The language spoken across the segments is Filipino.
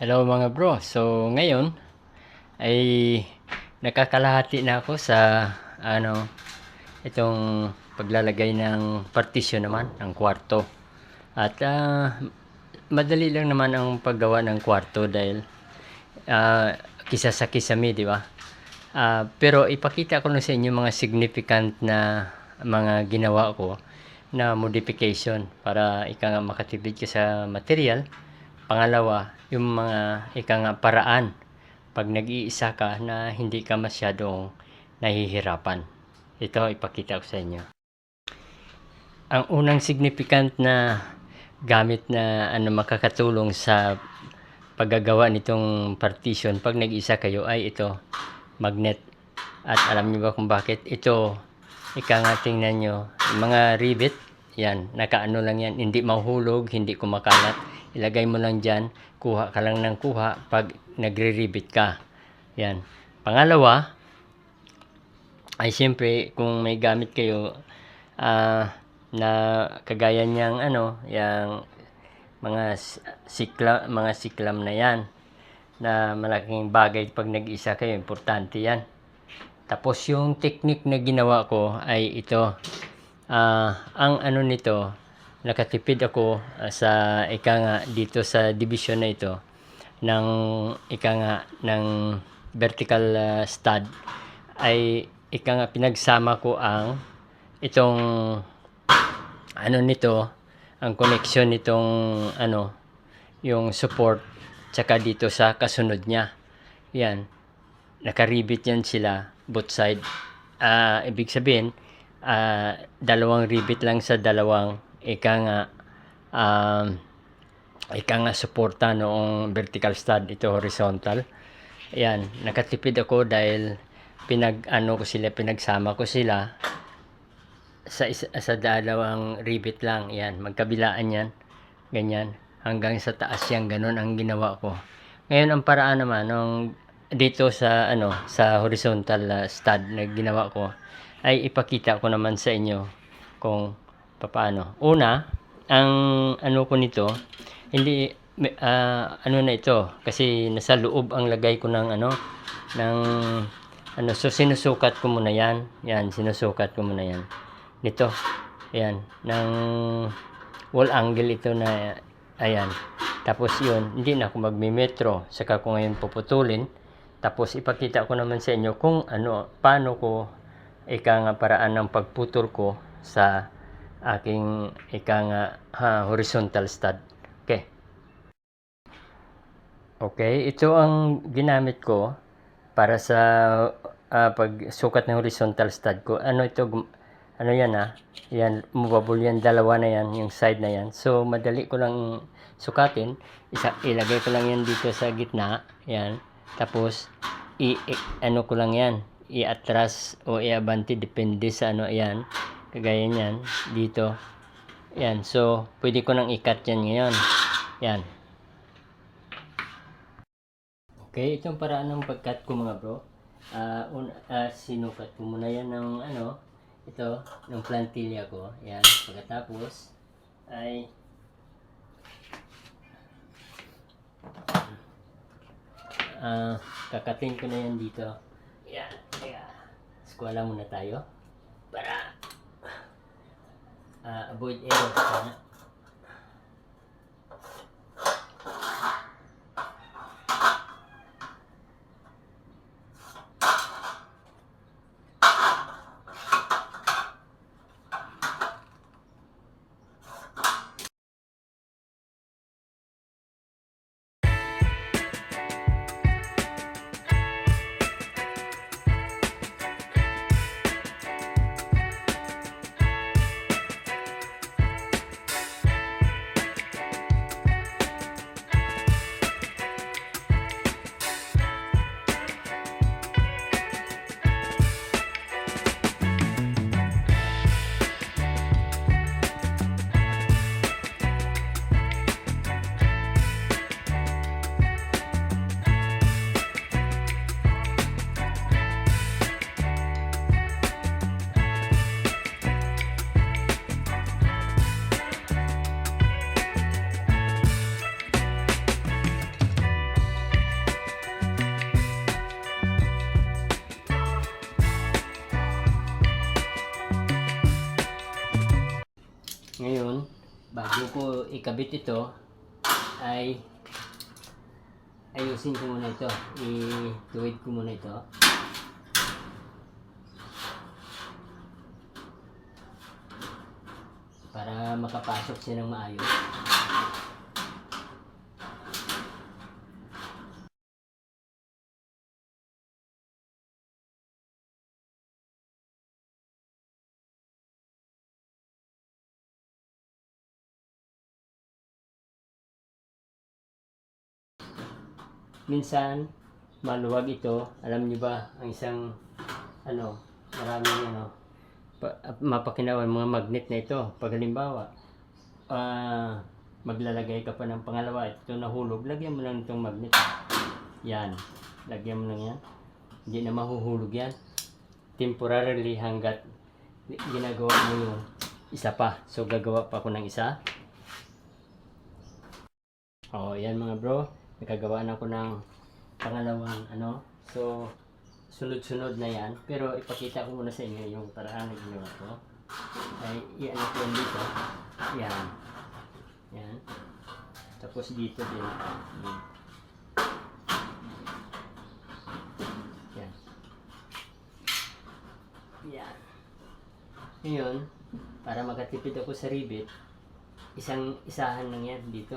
Hello mga bro. So ngayon ay nakakalahati na ako sa ano itong paglalagay ng partition naman ng kwarto. At ah, madali lang naman ang paggawa ng kwarto dahil ah, kisa sa kisame, di ba? Ah, pero ipakita ko na sa inyo mga significant na mga ginawa ko na modification para ika makatipid ka sa material. Pangalawa, yung mga ika nga paraan pag nag-iisa ka na hindi ka masyadong nahihirapan. Ito ipakita ko sa inyo. Ang unang significant na gamit na ano makakatulong sa paggagawa nitong partition pag nag-isa kayo ay ito magnet at alam niyo ba kung bakit ito ika nga tingnan nyo mga rivet yan nakaano lang yan hindi mahulog hindi kumakalat ilagay mo lang dyan kuha ka lang ng kuha pag nagre-rivet ka. Yan. Pangalawa ay siyempre kung may gamit kayo ah, na kagaya niyang ano yang mga sikla mga siklam na yan na malaking bagay pag nag-isa kayo importante yan. Tapos yung technique na ginawa ko ay ito. Ah, ang ano nito nakatipid ako ah, sa ika nga dito sa division na ito ng ika nga ng vertical ah, stud. Ay ika nga pinagsama ko ang itong ano nito ang connection nitong ano yung support tsaka dito sa kasunod niya. Yan nakaribit yan sila both side. Ah, ibig sabihin ah, dalawang ribit lang sa dalawang ika nga um, ika nga suporta noong vertical stud ito horizontal. Yan nakatipid ako dahil pinag ano ko sila pinagsama ko sila sa isa, sa dalawang rivet lang. Yan magkabilaan yan ganyan. Hanggang sa taas yan ganun ang ginawa ko. Ngayon ang paraan naman nung dito sa ano sa horizontal uh, stud na ginawa ko ay ipakita ko naman sa inyo kung paano? Una ang ano ko nito hindi ah, ano na ito kasi nasa loob ang lagay ko ng ano ng ano so sinusukat ko muna yan. Yan sinusukat ko muna yan. Nito ayan ng wall angle ito na ayan. Tapos yun hindi na ako magmimetro saka ko ngayon puputulin. Tapos ipakita ko naman sa inyo kung ano paano ko ika nga paraan ng pagputol ko sa aking ika nga ha, horizontal stud. Okay. Okay ito ang ginamit ko para sa ah, pagsukat ng horizontal stud ko. Ano ito ano yan ah? Yan movable yan dalawa na yan yung side na yan. So madali ko lang sukatin. Isa ilagay ko lang yan dito sa gitna. Yan. Tapos i, i- ano ko lang yan? I-atras o i-abante depende sa ano yan kagaya niyan dito yan so pwede ko nang ikat yan ngayon yan Okay, itong paraan ng pagkat ko mga bro. Ah, un, ah, sinukat ko muna yan ng ano, ito, ng plantilla ko. Yan, pagkatapos ay ah, kakatin ko na yan dito. Yan, kaya, eskwala muna tayo uh, avoid errors. Tama. Bago ko ikabit ito, ay ayusin ko muna ito. Ituwid ko muna ito. Para makapasok siya ng maayos. Minsan maluwag ito. Alam niyo ba, ang isang ano, maraming ano, pa, mapakinawan mga magnet na ito. Pag halimbawa, ah, maglalagay ka pa ng pangalawa, ito nahulog, lagyan mo lang itong magnet. Yan, lagyan mo lang yan. Hindi na mahuhulog yan. Temporarily hanggat ginagawa mo yung isa pa. So gagawa pa ako ng isa. Oh, yan mga bro. Nakagawa na ako ng pangalawang ano. So, sunod-sunod na yan. Pero ipakita ko muna sa inyo yung paraan na ginawa ko. Ay, iyan ko yan dito. Yan. Yan. Tapos dito din. Yan. Yan. Ngayon, para makatipid ako sa rivet, isang isahan lang yan dito.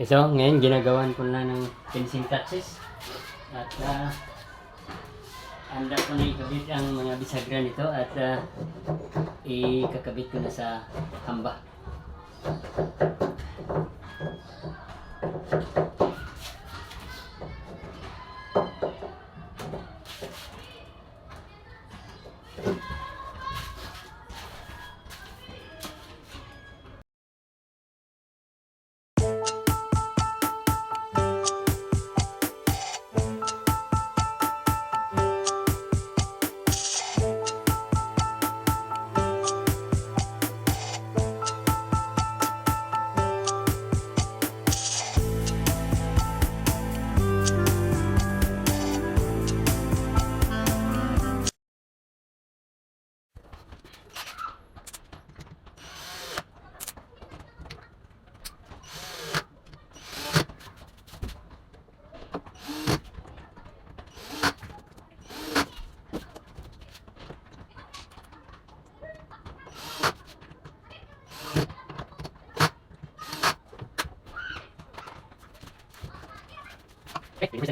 So, ngayon ginagawan ko na ng finishing touches at uh, handa ko na ikabit ang mga bisagra nito at uh, ikakabit ko na sa hamba.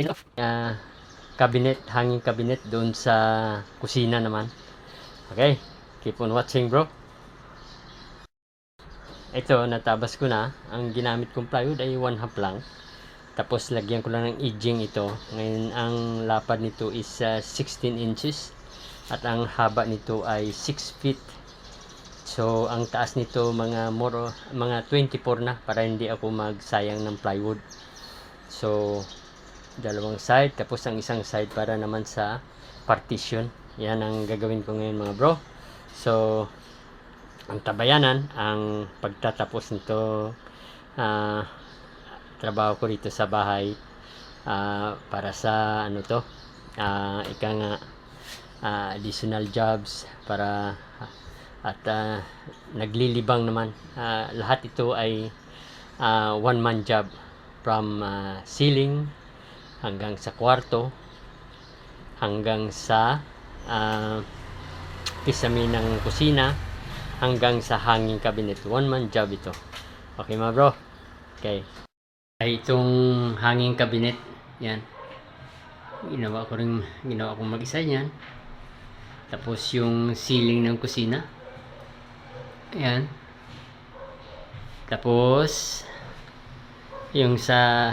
Uh, cabinet, hanging cabinet doon sa kusina naman. Okay, keep on watching bro. Ito, natabas ko na. Ang ginamit kong plywood ay 1 half lang. Tapos lagyan ko lang ng edging ito. Ngayon, ang lapad nito is uh, 16 inches. At ang haba nito ay 6 feet. So, ang taas nito mga more, mga 24 na para hindi ako magsayang ng plywood. So, dalawang side tapos ang isang side para naman sa partition. Yan ang gagawin ko ngayon mga bro. So ang tabayanan ang pagtatapos nito ah, trabaho ko dito sa bahay ah, para sa ano to ah, ika nga ah, additional jobs para at ah, naglilibang naman. Ah, lahat ito ay ah, one man job from ah, ceiling hanggang sa kwarto hanggang sa ah, kisame ng kusina hanggang sa hanging cabinet. One man job ito. Okay mga bro? Okay. Ay itong hanging cabinet, yan. Ginawa ko rin, ginawa kong mag-isa yan. Tapos yung ceiling ng kusina. Ayan. Tapos, yung sa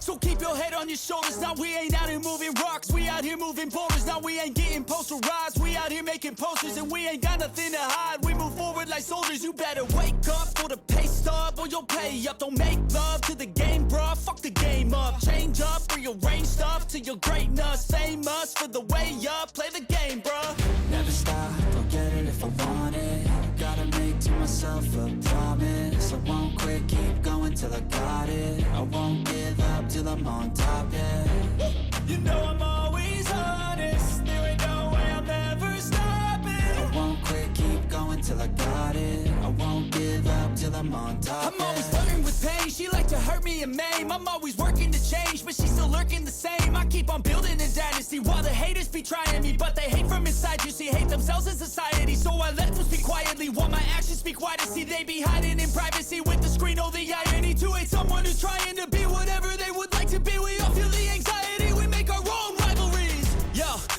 So keep your head on your shoulders. Now we ain't out here moving rocks. We out here moving boulders. Now we ain't getting posterized. We out here making posters and we ain't got nothing to hide. We move forward like soldiers. You better wake up for the pay stub or you'll pay up. Don't make love to the game, bruh. Fuck the game up. Change up, rearrange stuff to your greatness. Famous for the way up. Play the game, bruh. Never stop, I'll get it if I want it to myself a promise. I won't quit, keep going till I got it. I won't give up till I'm on top, yeah. You know I'm always honest. There ain't going till I got it. I won't give up till I'm on top. I'm always flirting with pain. She like to hurt me and maim. I'm always working to change But she's still lurking the same. I keep on building a dynasty While the haters be trying me But they hate from inside. You see hate themselves in society So I let them speak quietly. While my actions speak wider See they be hiding in privacy With the screen, oh the irony To hate someone who's trying to be Whatever they would like to be. We